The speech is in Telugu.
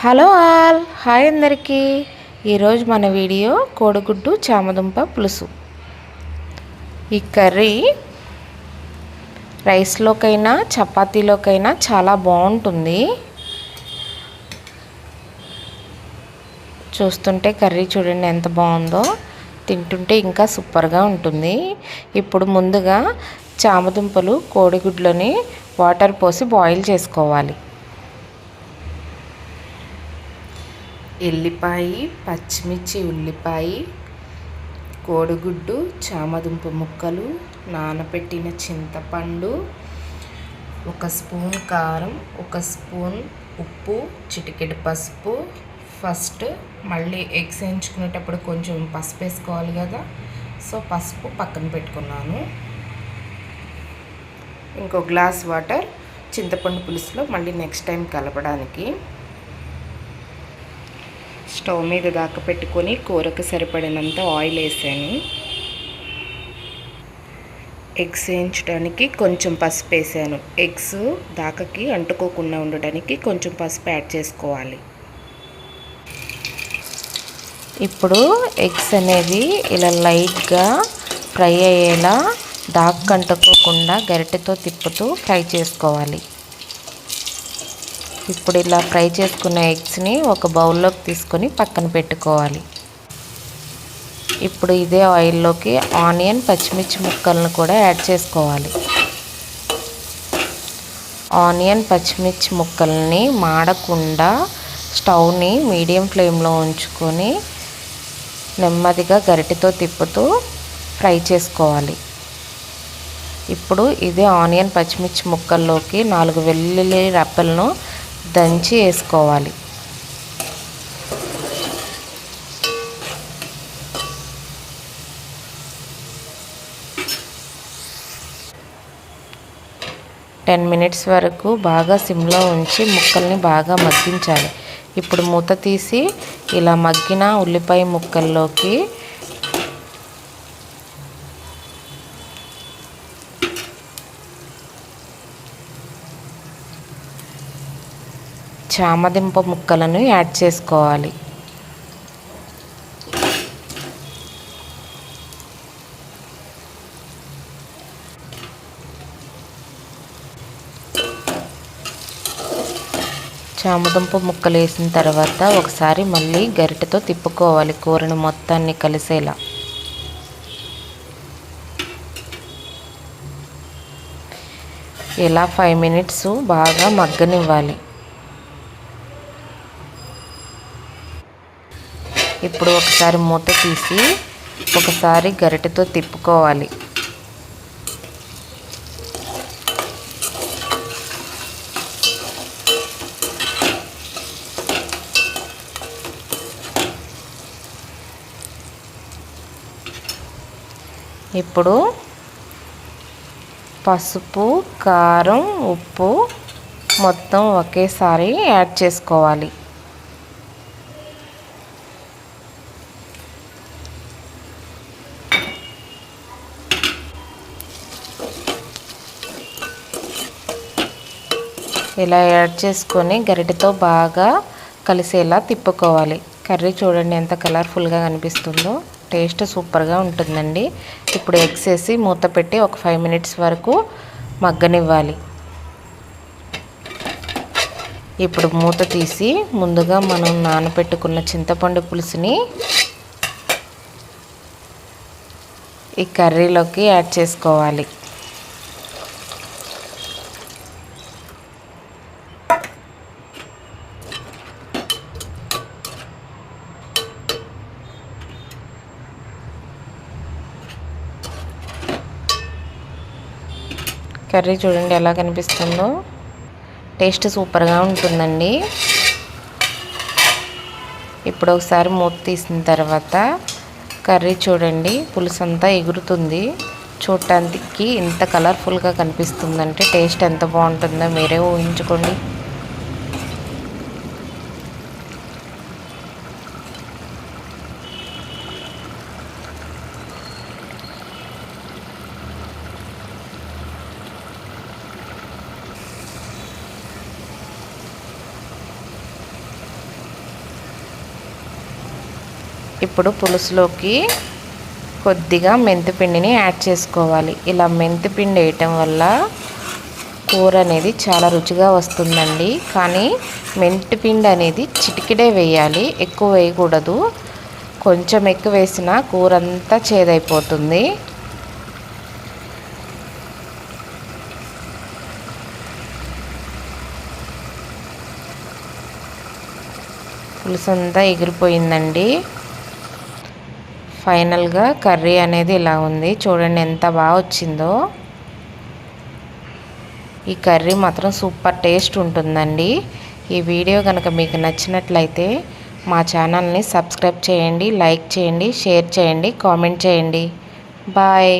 హలో ఆల్ హాయ్ అందరికీ. ఈరోజు మన వీడియో కోడిగుడ్డు చామదుంప పులుసు. ఈ కర్రీ రైస్లోకైనా చపాతీలోకైనా చాలా బాగుంటుంది. చూస్తుంటే కర్రీ చూడండి ఎంత బాగుందో. తింటుంటే ఇంకా సూపర్గా ఉంటుంది. ఇప్పుడు ముందుగా చామదుంపలు కోడిగుడ్లని వాటర్ పోసి బాయిల్ చేసుకోవాలి. ఎల్లిపాయి పచ్చిమిర్చి ఉల్లిపాయ కోడిగుడ్డు చామదుంప ముక్కలు నానబెట్టిన చింతపండు ఒక స్పూన్ కారం ఒక స్పూన్ ఉప్పు చిటికెడు పసుపు. ఫస్ట్ మళ్ళీ ఎగ్స్ వేయించుకునేటప్పుడు కొంచెం పసుపు వేసుకోవాలి కదా. సో పసుపు పక్కన పెట్టుకున్నాను. ఇంకో గ్లాస్ వాటర్ చింతపండు పులుసులో మళ్ళీ నెక్స్ట్ టైం కలపడానికి. స్టవ్ మీద దాకా పెట్టుకొని కూరకు సరిపడినంత ఆయిల్ వేసాను. ఎగ్స్ వేయించడానికి కొంచెం పసుపు వేసాను. ఎగ్స్ దాకకి అంటుకోకుండా ఉండడానికి కొంచెం పసుపు యాడ్ చేసుకోవాలి. ఇప్పుడు ఎగ్స్ అనేది ఇలా లైట్గా ఫ్రై అయ్యేలా దాక్ అంటుకోకుండా గరిటెతో తిప్పుతూ ఫ్రై చేసుకోవాలి. ఇప్పుడు ఇలా ఫ్రై చేసుకున్న ఎగ్స్ని ఒక బౌల్లోకి తీసుకొని పక్కన పెట్టుకోవాలి. ఇప్పుడు ఇదే ఆయిల్లోకి ఆనియన్ పచ్చిమిర్చి ముక్కలను కూడా యాడ్ చేసుకోవాలి. ఆనియన్ పచ్చిమిర్చి ముక్కల్ని మాడకుండా స్టవ్ని మీడియం ఫ్లేమ్లో ఉంచుకొని నెమ్మదిగా గరిటితో తిప్పుతూ ఫ్రై చేసుకోవాలి. ఇప్పుడు ఇదే ఆనియన్ పచ్చిమిర్చి ముక్కల్లోకి నాలుగు వెల్లుల్లి రెప్పలను దంచి వేసుకోవాలి. టెన్ మినిట్స్ వరకు బాగా సిమ్లో ఉంచి ముక్కల్ని బాగా మగ్గించాలి. ఇప్పుడు మూత తీసి ఇలా మగ్గిన ఉల్లిపాయ ముక్కల్లోకి చామదింప ముక్కలను యాడ్ చేసుకోవాలి. చామదుంప ముక్కలు వేసిన తర్వాత ఒకసారి మళ్ళీ గరిటెతో తిప్పుకోవాలి కూరను మొత్తాన్ని కలిసేలా. ఇలా ఫైవ్ మినిట్స్ బాగా మగ్గనివ్వాలి. ఇప్పుడు ఒకసారి మూత తీసి ఒకసారి గరిటెతో తిప్పుకోవాలి. ఇప్పుడు పసుపు కారం ఉప్పు మొత్తం ఒకేసారి యాడ్ చేసుకోవాలి. ఇలా యాడ్ చేసుకొని గరిటెతో బాగా కలిసేలా తిప్పుకోవాలి. కర్రీ చూడండి ఎంత కలర్ఫుల్గా కనిపిస్తుందో. టేస్ట్ సూపర్గా ఉంటుందండి. ఇప్పుడు ఎగ్స్ వేసి మూత పెట్టి ఒక ఫైవ్ మినిట్స్ వరకు మగ్గనివ్వాలి. ఇప్పుడు మూత తీసి ముందుగా మనం నానబెట్టుకున్న చింతపండు పులుసుని ఈ కర్రీలోకి యాడ్ చేసుకోవాలి. కర్రీ చూడండి ఎలా కనిపిస్తుందో. టేస్ట్ సూపర్గా ఉంటుందండి. ఇప్పుడు ఒకసారి మూత తీసిన తర్వాత కర్రీ చూడండి. పులుసు అంతా ఎగురుతుంది. చూడటానికి ఇంత కలర్ఫుల్గా కనిపిస్తుందంటే టేస్ట్ ఎంత బాగుంటుందో మీరే ఊహించుకోండి. ఇప్పుడు పులుసులోకి కొద్దిగా మెంతిపిండిని యాడ్ చేసుకోవాలి. ఇలా మెంతిపిండి వేయటం వల్ల కూర అనేది చాలా రుచిగా వస్తుందండి. కానీ మెంతిపిండి అనేది చిటికిడే వేయాలి. ఎక్కువ వేయకూడదు. కొంచెం ఎక్కువ వేసినా కూర అంతా చేదైపోతుంది. పులుసు అంతా ఎగిరిపోయిందండి. ఫైనల్గా కర్రీ అనేది ఇలా ఉంది. చూడండి ఎంత బాగా వచ్చిందో. ఈ కర్రీ మాత్రం సూపర్ టేస్ట్ ఉంటుందండి. ఈ వీడియో కనుక మీకు నచ్చినట్లయితే మా ఛానల్ని సబ్స్క్రైబ్ చేయండి లైక్ చేయండి షేర్ చేయండి కామెంట్ చేయండి. బాయ్.